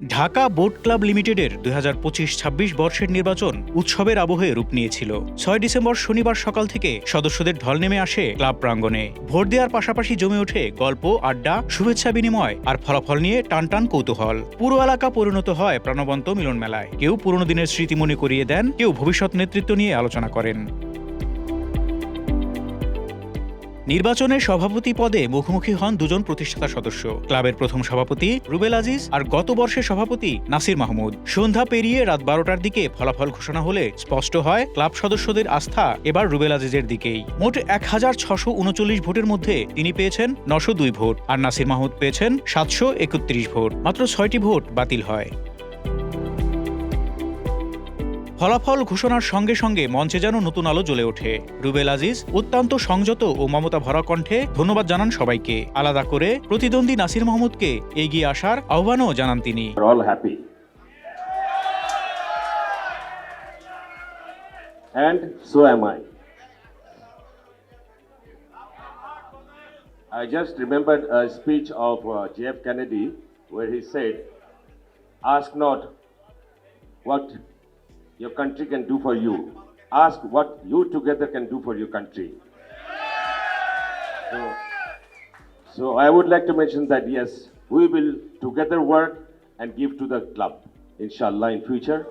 Dhaka boat club লিমিটেডের দুই হাজার পঁচিশ ছাব্বিশ বর্ষের নির্বাচন উৎসবের আবহে রূপ নিয়েছিল। ছয় ডিসেম্বর শনিবার সকাল থেকে সদস্যদের ঢল নেমে আসে ক্লাব প্রাঙ্গণে। ভোট দেওয়ার পাশাপাশি জমে ওঠে গল্প, আড্ডা, শুভেচ্ছা বিনিময় আর ফলাফল নিয়ে টানটান কৌতূহল। পুরো এলাকা পরিণত হয় প্রাণবন্ত মিলন মেলায় কেউ পুরনো দিনের স্মৃতি মনে করিয়ে দেন, কেউ ভবিষ্যৎ নেতৃত্ব নিয়ে আলোচনা করেন। নির্বাচনে সভাপতি পদে মুখোমুখি হন দুজন প্রতিষ্ঠাতা সদস্য। ক্লাবের প্রথম সভাপতি রুবেল আজিজ আর গত বর্ষের সভাপতি নাসির মাহমুদ। সন্ধ্যা পেরিয়ে রাত বারোটার দিকে ফলাফল ঘোষণা হলে স্পষ্ট হয়, ক্লাব সদস্যদের আস্থা এবার রুবেল আজিজের দিকেই। মোট এক হাজার ছশো উনচল্লিশ ভোটের মধ্যে তিনি পেয়েছেন নশো দুই ভোট আর নাসির মাহমুদ পেয়েছেন সাতশো একত্রিশ ভোট। মাত্র ছয়টি ভোট বাতিল হয়। ফলাফল ঘোষণার সঙ্গে সঙ্গে মঞ্চে যেন নতুন আলো জ্বলে ওঠে রুবেল আজিজ অত্যন্ত সংযত ও মমতা ভরা কণ্ঠে ধন্যবাদ জানান সবাইকে আলাদা করে প্রতিদ্বন্দ্বী নাসির মাহমুদকে এগিয়ে আসার আহ্বানও জানান তিনি. And so am I. I just remembered a speech of uh, JF Kennedy where he said, Ask not what your country can do for you, ask what you together can do for your country. So, so I would like to mention that yes, we will together work and give to the club, inshallah, in future.